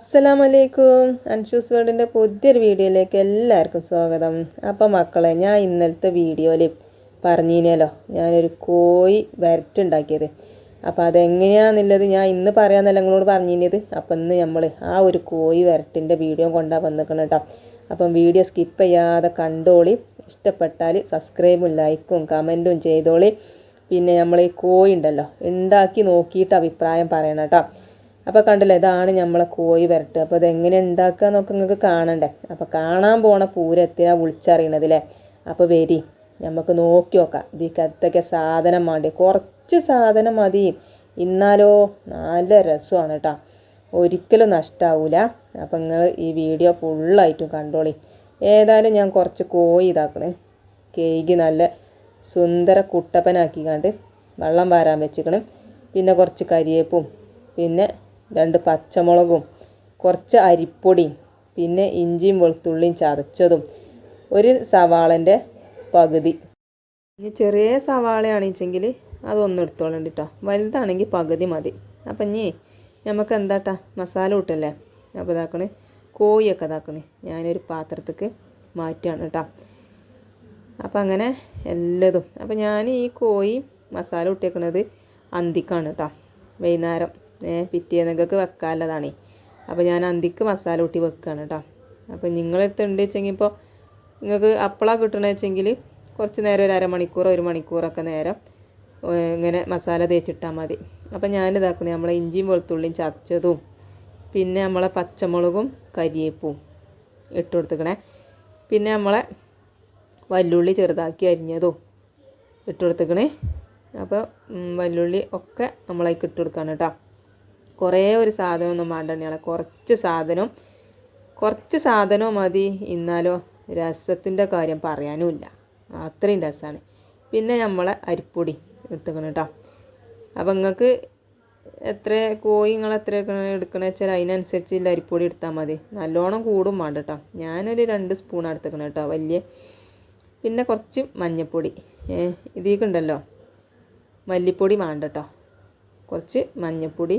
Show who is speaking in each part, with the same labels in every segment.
Speaker 1: അസ്സലാമലൈക്കും. അൻഷൂസ് വേൾഡിന്റെ പുതിയൊരു വീഡിയോയിലേക്ക് എല്ലാവർക്കും സ്വാഗതം. അപ്പം മക്കളെ ഞാൻ ഇന്നലത്തെ വീഡിയോയിൽ പറഞ്ഞിനല്ലോ ഞാനൊരു കോഴി വരട്ടുണ്ടാക്കിയത്. അപ്പോൾ അതെങ്ങനെയാണെന്നുള്ളത് ഞാൻ ഇന്ന് പറയാമെന്നല്ല നിങ്ങളോട് പറഞ്ഞിരുന്നത് അപ്പം ഇന്ന് നമ്മൾ ആ ഒരു കോഴി വരട്ടിന്റെ വീഡിയോ കൊണ്ടാണ് വന്നിരിക്കണം കേട്ടോ. അപ്പം വീഡിയോ സ്കിപ്പ് ചെയ്യാതെ കണ്ടോളി. ഇഷ്ടപ്പെട്ടാൽ സബ്സ്ക്രൈബും ലൈക്കും കമന്റും ചെയ്തോളി. പിന്നെ നമ്മൾ ഈ കോഴി ഉണ്ടല്ലോ ഉണ്ടാക്കി നോക്കിയിട്ട് അഭിപ്രായം പറയണം കേട്ടോ. അപ്പോൾ കണ്ടില്ലേ ഇതാണ് നമ്മളെ കോഴി വരട്ട്. അപ്പോൾ ഇത് എങ്ങനെ ഉണ്ടാക്കുക എന്നൊക്കെ നിങ്ങൾക്ക് കാണണ്ടേ? അപ്പോൾ കാണാൻ പോണ പൂരത്തിനാ വിളിച്ചറിയണതില്ലേ അപ്പോൾ വരി നമുക്ക് നോക്കി നോക്കാം. ഇതിക്കത്തൊക്കെ സാധനം വേണ്ടി കുറച്ച് സാധനം മതി. ഇന്നാലോ നല്ല രസമാണ് കേട്ടോ ഒരിക്കലും നഷ്ടാവില്ല അപ്പം നിങ്ങൾ ഈ വീഡിയോ ഫുള്ളായിട്ടും കണ്ടോളി. ഏതായാലും ഞാൻ കുറച്ച് കോഴി ഇതാക്കണ്. കേക്ക് നല്ല സുന്ദര കുട്ടപ്പനാക്കി കണ്ട് വെള്ളം വാരാൻ വെച്ചിക്കണം. പിന്നെ കുറച്ച് കരിയേപ്പും. പിന്നെ രണ്ട് പച്ചമുളകും കുറച്ച് അരിപ്പൊടിയും പിന്നെ ഇഞ്ചിയും വെളുത്തുള്ളിയും ചതച്ചതും. ഒരു സവാളന്റെ പകുതി. ഇനി ചെറിയ സവാളയാണെച്ചെങ്കിൽ അതൊന്നും എടുത്തോളണ്ട് കേട്ടോ വലുതാണെങ്കിൽ പകുതി മതി. അപ്പം ഇനി നമുക്ക് എന്താട്ടാ മസാല കൂട്ടല്ലേ? അപ്പോൾ ഇതാക്കണേ. കോഴിയൊക്കെ ഇതാക്കണേ. ഞാനൊരു പാത്രത്തേക്ക് മാറ്റുകയാണ് കേട്ടോ അപ്പം അങ്ങനെ എല്ലതും. അപ്പം ഞാൻ ഈ കോഴി മസാല ഇട്ടേക്കണത് അന്തിക്കാണ് കേട്ടോ വൈകുന്നേരം. പിറ്റേന്നൊക്കെ വെക്കാനുള്ളതാണ്. അപ്പോൾ ഞാൻ അന്തിക്ക് മസാല കൂട്ടി വെക്കുകയാണ് കേട്ടോ അപ്പോൾ നിങ്ങളെടുത്ത് ഉണ്ട് വെച്ചെങ്കിൽ ഇപ്പോൾ നിങ്ങൾക്ക് അപ്പളാ കിട്ടണമെന്ന് വെച്ചെങ്കിൽ കുറച്ച് നേരം ഒരു അരമണിക്കൂർ ഒരു മണിക്കൂറൊക്കെ നേരം ഇങ്ങനെ മസാല തേച്ചിട്ടാൽ മതി. അപ്പോൾ ഞാൻ ഇതാക്കണേ നമ്മളെ ഇഞ്ചിയും വെളുത്തുള്ളിയും ചതച്ചതും പിന്നെ നമ്മളെ പച്ചമുളകും കരിയേപ്പും ഇട്ട് കൊടുത്തുക്കണേ. പിന്നെ നമ്മളെ വല്ലുള്ളി ചെറുതാക്കി അരിഞ്ഞതും ഇട്ട് കൊടുത്തുക്കണേ. അപ്പോൾ വല്ലുള്ളി ഒക്കെ നമ്മളേക്ക് ഇട്ട് കൊടുക്കാണ് കേട്ടോ കുറേ ഒരു സാധനമൊന്നും വേണ്ട തന്നെയാണ് കുറച്ച് സാധനം കുറച്ച് സാധനവും മതി. എന്നാലോ രസത്തിന്റെ കാര്യം പറയാനുമില്ല. അത്രയും രസമാണ്. പിന്നെ നമ്മളെ അരിപ്പൊടി എടുത്തുക്കണം കേട്ടോ അപ്പം നിങ്ങൾക്ക് എത്ര കോഴി നിങ്ങൾ എത്ര എടുക്കണ വെച്ചാൽ അതിനനുസരിച്ച് അരിപ്പൊടി എടുത്താൽ മതി. നല്ലോണം കൂടും വേണ്ട കേട്ടോ ഞാനൊരു രണ്ട് സ്പൂൺ എടുത്തേക്കണം കേട്ടോ വലിയ പിന്നെ കുറച്ച് മഞ്ഞൾപ്പൊടി ഇതിലേക്ക് ഉണ്ടല്ലോ മല്ലിപ്പൊടി വേണ്ട കേട്ടോ കുറച്ച് മഞ്ഞൾപ്പൊടി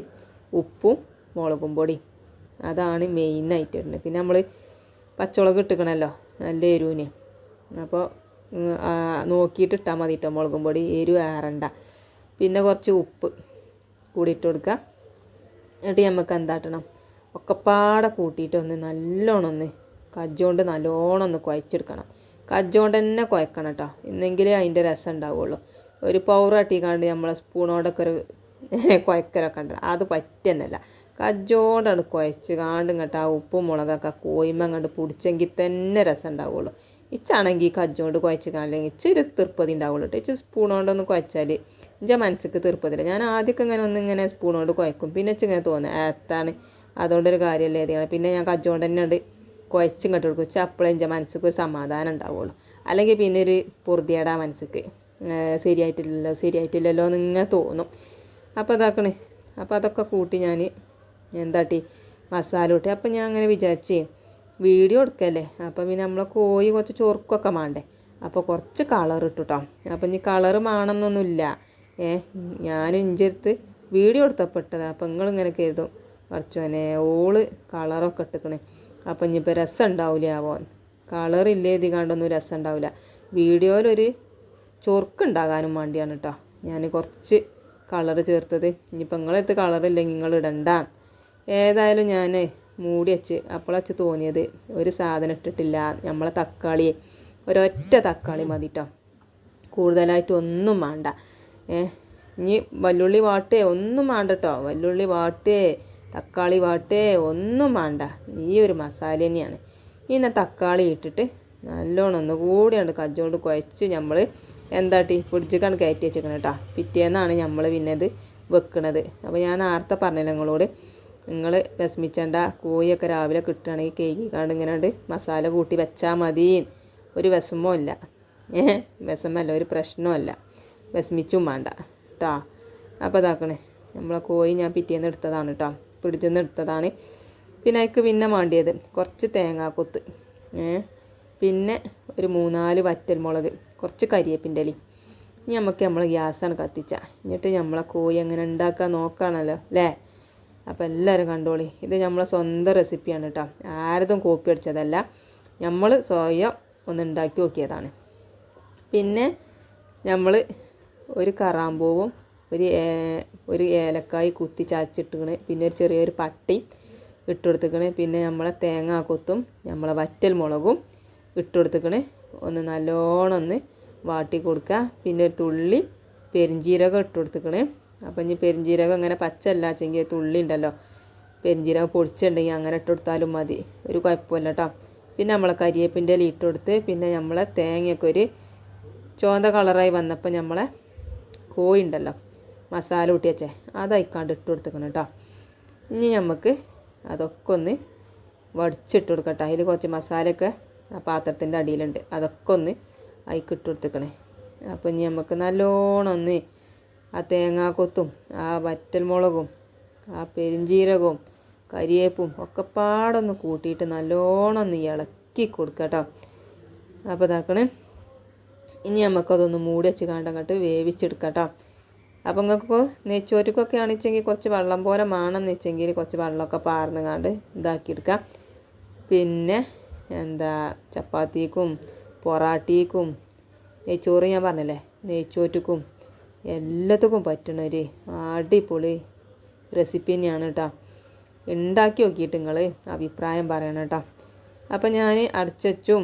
Speaker 1: ഉപ്പും മുളകും പൊടി. അതാണ് മെയിനായിട്ട് വരുന്നത് പിന്നെ നമ്മൾ പച്ചമുളക് ഇട്ടിക്കണമല്ലോ നല്ല എരിവിന്. അപ്പോൾ നോക്കിയിട്ട് ഇട്ടാൽ മതി കേട്ടോ മുളകും പൊടി. എരിവ് ഏറണ്ട പിന്നെ കുറച്ച് ഉപ്പ് കൂടി ഇട്ട് കൊടുക്കുക. എന്നിട്ട് നമുക്ക് എന്താട്ടണം ഒക്കെപ്പാടെ കൂട്ടിയിട്ട് ഒന്ന് നല്ലോണം ഒന്ന് കജ്ജോണ്ട് നല്ലോണം ഒന്ന് കുഴച്ചെടുക്കണം. കജ്ജോണ്ട് തന്നെ കുഴക്കണം കേട്ടോ എന്നെങ്കിലേ അതിന്റെ രസം ഉണ്ടാവുള്ളൂ. ഒരു പൗർ അട്ടിക്കാണ്ട് നമ്മളെ സ്പൂണോടൊക്കെ ഒരു കുഴക്കലൊക്കെ ഉണ്ട്. അത് പറ്റുന്നല്ല കജ്ജോടാണ് കുഴച്ച് കാണ്ടും കേട്ടോ ആ ഉപ്പും മുളകൊക്കെ കോയ്മ കണ്ട് പിടിച്ചെങ്കിൽ തന്നെ രസം ഉണ്ടാവുള്ളൂ. ഇച്ചാണെങ്കിൽ കജ്ജോണ്ട് കുഴച്ച് കാണില്ലെങ്കിൽ ഇച്ചിരി തീർപ്പതി ഉണ്ടാവുള്ളൂ കേട്ടോ ഇച്ചിരി സ്പൂണോണ്ടൊന്ന് കുഴച്ചാൽ എന്റെ മനസ്സിക്ക് തീർപ്പതില്ല. ഞാൻ ആദ്യമൊക്കെ ഇങ്ങനെ ഒന്ന് ഇങ്ങനെ സ്പൂണോണ്ട് കുഴക്കും. പിന്നെ ഇച്ചിങ്ങനെ തോന്നുക ഏത്താണ് അതുകൊണ്ടൊരു കാര്യമല്ലേ ഏതാണ് പിന്നെ ഞാൻ കജ്ജോണ്ട് തന്നെ ഉണ്ട് കുഴച്ചും കെട്ടി കൊടുക്കും. വെച്ചാൽ അപ്പോഴേ എന്റെ മനസ്സിക്ക് ഒരു സമാധാനം ഉണ്ടാവുള്ളൂ. അല്ലെങ്കിൽ പിന്നെ ഒരു പൊറുതിയേടാ മനസ്സിക്ക്. ശരിയായിട്ടില്ലല്ലോ ശരിയായിട്ടില്ലല്ലോ എന്നിങ്ങനെ തോന്നും. അപ്പോൾ അതാക്കണേ അപ്പോൾ അതൊക്കെ കൂട്ടി ഞാൻ എന്താട്ടി? മസാല കൂട്ടി അപ്പോൾ ഞാൻ അങ്ങനെ വിചാരിച്ചേ വീഡിയോ എടുക്കല്ലേ? അപ്പോൾ പിന്നെ നമ്മളെ കോഴി കുറച്ച് ചൊറുക്കൊക്കെ വേണ്ടേ അപ്പോൾ കുറച്ച് കളർ ഇട്ടുട്ടോ. അപ്പം ഇനി കളർ വേണമെന്നൊന്നുമില്ല ഏ ഞാൻ ഇഞ്ചെടുത്ത് വീഡിയോ എടുത്തപ്പെട്ടത് അപ്പോൾ നിങ്ങളിങ്ങനെ കരുതും. കുറച്ചോനെ ഓൾ കളറൊക്കെ ഇട്ടിക്കണേ. അപ്പം ഇനിയിപ്പോൾ രസം ഉണ്ടാവില്ല ആവോ കളറില്ലേ ഇത് കണ്ടൊന്നും രസം ഉണ്ടാവില്ല വീഡിയോയിലൊരു ചൊറുക്കുണ്ടാകാനും വേണ്ടിയാണ് കേട്ടോ. ഞാൻ കുറച്ച് കളർ ചേർത്തത്. ഇനിയിപ്പോൾ നിങ്ങളെടുത്ത് കളറില്ലെങ്കിൽ നിങ്ങൾ ഇടണ്ട. ഏതായാലും ഞാൻ മൂടി വെച്ച് അപ്പോളച്ച് തോന്നിയത്. ഒരു സാധനം ഇട്ടിട്ടില്ല. നമ്മളെ തക്കാളി. ഒരൊറ്റ തക്കാളി മതി കേട്ടോ കൂടുതലായിട്ട് ഒന്നും വേണ്ട. ഏ ഇനി വല്ലുള്ളി വാട്ടേ ഒന്നും വേണ്ട കേട്ടോ വല്ലുള്ളി വാട്ടേ തക്കാളി വാട്ടേ ഒന്നും വേണ്ട. ഈ ഒരു മസാല തന്നെയാണ്. ഇനി തക്കാളി ഇട്ടിട്ട് നല്ലോണം ഒന്ന് കൂടിയാണ് കജ്ജോണ്ട് കുഴച്ച് നമ്മൾ എന്താട്ടി ഫ്രിഡ്ജിക്കാണ് കയറ്റി വെച്ചേക്കണം കേട്ടോ പിറ്റേന്നാണ് നമ്മൾ പിന്നെ ഇത് വെക്കണത്. അപ്പോൾ ഞാൻ നേരത്തെ പറഞ്ഞില്ല നിങ്ങളോട് നിങ്ങൾ വിഷമിച്ചണ്ട കോഴിയൊക്കെ രാവിലെ കിട്ടുകയാണെങ്കിൽ കേക്ക് കാണ്ട് ഇങ്ങനെ മസാല കൂട്ടി വെച്ചാൽ മതി. ഒരു വിഷമോ ഇല്ല. ഏഹ് വിഷമല്ല ഒരു പ്രശ്നമല്ല വിഷമിച്ചും വേണ്ട കേട്ടോ അപ്പോൾ ഇതാക്കണേ നമ്മളെ കോഴി ഞാൻ പിറ്റേന്ന് എടുത്തതാണ് കേട്ടോ നിന്ന് എടുത്തതാണ്. പിന്നെ അതിക്ക് പിന്നെ വേണ്ടിയത് കുറച്ച് തേങ്ങാക്കൊത്ത്. പിന്നെ ഒരു മൂന്നാൽ വറ്റൽമുളക്. കുറച്ച് കരിയേപ്പിന്റെ ഇലയും. ഇനി നമുക്ക് നമ്മൾ ഗ്യാസാണ് കത്തിച്ച. എന്നിട്ട് നമ്മളെ കോഴി എങ്ങനെ ഉണ്ടാക്കാൻ നോക്കുകയാണല്ലോ അല്ലേ? അപ്പോൾ എല്ലാവരും കണ്ടോളി. ഇത് നമ്മളെ സ്വന്തം റെസിപ്പിയാണ് കേട്ടോ. ആരതും കോപ്പി അടിച്ചതല്ല. നമ്മൾ സ്വയം ഒന്ന് ഉണ്ടാക്കി നോക്കിയതാണ്. പിന്നെ നമ്മൾ ഒരു കറാമ്പൂവും ഒരു ഒരു ഏലക്കായി കുത്തി ചതച്ചിട്ടിക്കണ് പിന്നെ ഒരു ചെറിയൊരു പട്ടി ഇട്ട് കൊടുത്തിക്കണ് പിന്നെ നമ്മളെ തേങ്ങാക്കൊത്തും നമ്മളെ വറ്റൽ മുളകും ഇട്ട് കൊടുത്തിക്കണ് ഒന്ന് നല്ലോണം ഒന്ന് വാട്ടി കൊടുക്കുക. പിന്നെ ഒരു തുള്ളി പെരിഞ്ചീരകം ഇട്ട് കൊടുത്തുക്കണേ അപ്പം ഇനി പെരിഞ്ചീരകം ഇങ്ങനെ പച്ചല്ല വെച്ചെങ്കിൽ തുള്ളി ഉണ്ടല്ലോ. പെരിഞ്ചീരകം പൊടിച്ചിട്ടുണ്ടെങ്കിൽ അങ്ങനെ ഇട്ട് കൊടുത്താലും മതി. ഒരു കുഴപ്പമില്ല കേട്ടോ പിന്നെ നമ്മളെ കരിയേപ്പിന്റെ ഇല ഇട്ട് കൊടുത്ത് പിന്നെ നമ്മളെ തേങ്ങയൊക്കെ ഒരു ചുവന്ത കളറായി വന്നപ്പോൾ നമ്മളെ കോഴി ഉണ്ടല്ലോ മസാല കൂട്ടി അതയക്കാണ്ട് ഇട്ട് കൊടുത്തേക്കണം കേട്ടോ ഇനി നമുക്ക് അതൊക്കെ ഒന്ന് വടിച്ചിട്ട് കൊടുക്കട്ടെ. അതിൽ കുറച്ച് മസാലയൊക്കെ ആ പാത്രത്തിന്റെ അടിയിലുണ്ട്. അതൊക്കെ ഒന്ന് അതിക്ക് ഇട്ട് കൊടുത്തേക്കണേ അപ്പോൾ ഇനി നമുക്ക് നല്ലോണം ഒന്ന് ആ തേങ്ങാക്കൊത്തും ആ വറ്റൽമുളകും ആ പെരിഞ്ചീരകവും കരിയേപ്പും ഒക്കെ പാടൊന്ന് കൂട്ടിയിട്ട് നല്ലോണം ഒന്ന് ഇളക്കി കൊടുക്കട്ടോ അപ്പോൾ ഇതാക്കണേ. ഇനി നമുക്കതൊന്ന് മൂടി വെച്ച് കണ്ട് അങ്ങോട്ട് വേവിച്ചെടുക്കാം കേട്ടോ അപ്പം നിങ്ങൾക്ക് നെയ്ച്ചോറ്റക്കൊക്കെ ആണെച്ചെങ്കിൽ കുറച്ച് വെള്ളം പോലെ മാണെന്ന് വെച്ചെങ്കിൽ കുറച്ച് വെള്ളമൊക്കെ പാർന്ന് കണ്ട് ഇതാക്കിയെടുക്കാം. പിന്നെ എന്താ ചപ്പാത്തിക്കും പൊറാട്ടിക്കും നെയ്ച്ചോറ് ഞാൻ പറഞ്ഞല്ലേ നെയ്ച്ചോറ്റക്കും എല്ലാത്തക്കും പറ്റണ ഒരു അടിപൊളി റെസിപ്പി തന്നെയാണ് കേട്ടോ ഉണ്ടാക്കി നോക്കിയിട്ട് നിങ്ങൾ അഭിപ്രായം പറയണം കേട്ടോ അപ്പം ഞാൻ അടച്ചും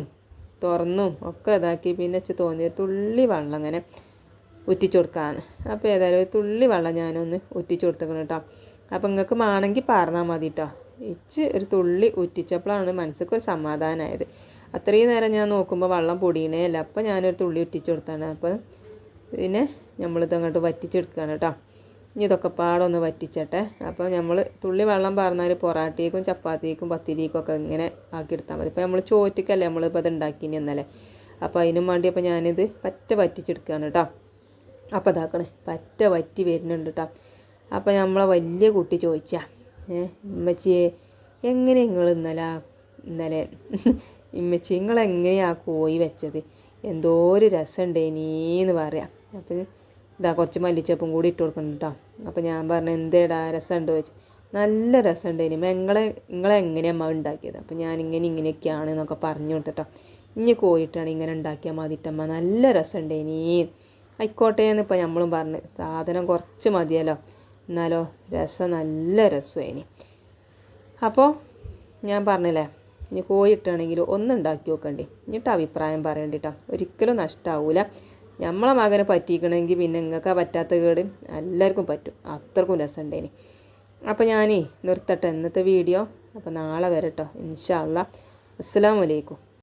Speaker 1: തുറന്നും ഒക്കെ ഇതാക്കി പിന്നെ വെച്ച് തോന്നിയ തുള്ളി വെള്ളം അങ്ങനെ ഉറ്റിച്ചു കൊടുക്കാന്ന്. അപ്പോൾ ഏതായാലും ഒരു തുള്ളി വെള്ളം ഞാനൊന്ന് ഉറ്റിച്ചു കൊടുത്തേക്കണം കേട്ടോ അപ്പം നിങ്ങൾക്ക് വേണമെങ്കിൽ പറഞ്ഞാൽ മതി കേട്ടോ ഇച്ച് ഒരു തുള്ളി ഉറ്റിച്ചപ്പോഴാണ് മനസ്സിക്ക് ഒരു സമാധാനമായത് അത്രയും നേരം ഞാൻ നോക്കുമ്പോൾ വെള്ളം പൊടിയണേ അല്ല. അപ്പോൾ ഞാനൊരു തുള്ളി ഉറ്റിച്ചു കൊടുത്താണ്. അപ്പോൾ പിന്നെ നമ്മളിത് അങ്ങോട്ട് വറ്റിച്ചെടുക്കുകയാണ് കേട്ടോ ഇനി ഇതൊക്കെ പാടൊന്ന് വറ്റിച്ചട്ടെ. അപ്പോൾ നമ്മൾ തുള്ളി വെള്ളം പറഞ്ഞാൽ പൊറാട്ടയ്ക്കും ചപ്പാത്തിക്കും പത്തിരിക്കും ഒക്കെ ഇങ്ങനെ ആക്കി എടുത്താൽ മതി. ഇപ്പോൾ നമ്മൾ ചോറ്റക്കല്ലേ നമ്മളിപ്പോൾ അത് ഉണ്ടാക്കിനി എന്നല്ലേ അപ്പോൾ അതിനും വേണ്ടി അപ്പോൾ ഞാനിത് പറ്റ വറ്റിച്ചെടുക്കുകയാണ് കേട്ടോ അപ്പോൾ ഇതാക്കണേ പറ്റ വറ്റി വരുന്നുണ്ട് കേട്ടോ അപ്പോൾ നമ്മളെ വലിയ കുട്ടി ചോദിച്ചാൽ ഏ ഉമ്മച്ചിയെ എങ്ങനെ നിങ്ങൾ ഇന്നലെ ഇന്നലെ ഇമ്മച്ചി നിങ്ങളെങ്ങനെയാ കോഴി വെച്ചത്? എന്തോ ഒരു രസമുണ്ടേനീന്ന് പറയാം. അപ്പം ഇതാ കുറച്ച് മല്ലിച്ചപ്പും കൂടി ഇട്ട് കൊടുക്കണം കേട്ടോ അപ്പോൾ ഞാൻ പറഞ്ഞു എന്തേടാ രസമുണ്ടോ ചോദിച്ചു നല്ല രസമുണ്ടേനി നിങ്ങളെ നിങ്ങളെ എങ്ങനെയാ ഉണ്ടാക്കിയത്? അപ്പോൾ ഞാൻ ഇങ്ങനെ ഇങ്ങനെയൊക്കെയാണ് എന്നൊക്കെ പറഞ്ഞു കൊടുത്തിട്ടോ ഇനി കോയിട്ടാണ് ഇങ്ങനെ ഉണ്ടാക്കിയാൽ മതിട്ടമ്മ നല്ല രസമുണ്ടേനീ ആയിക്കോട്ടെ എന്നിപ്പോൾ നമ്മളും പറഞ്ഞു. സാധനം കുറച്ച് മതിയല്ലോ. എന്നാലോ രസം നല്ല രസമായി അപ്പോൾ ഞാൻ പറഞ്ഞില്ലേ ഇനി കോഴി ഇട്ടാണെങ്കിൽ നോക്കണ്ടേ. എന്നിട്ട് അഭിപ്രായം പറയണ്ടിട്ടോ ഒരിക്കലും നഷ്ടാവൂല. നമ്മളെ മകനെ പറ്റിക്കണമെങ്കിൽ പിന്നെ നിങ്ങൾക്ക് പറ്റാത്ത കേട് എല്ലാവർക്കും പറ്റും. അത്രക്കും രസമുണ്ടേനി അപ്പോൾ ഞാനേ നിർത്തട്ടെ ഇന്നത്തെ വീഡിയോ. അപ്പോൾ നാളെ വരട്ടോ. ഇൻഷാ അല്ലാ അസ്സലാമു അലൈക്കും.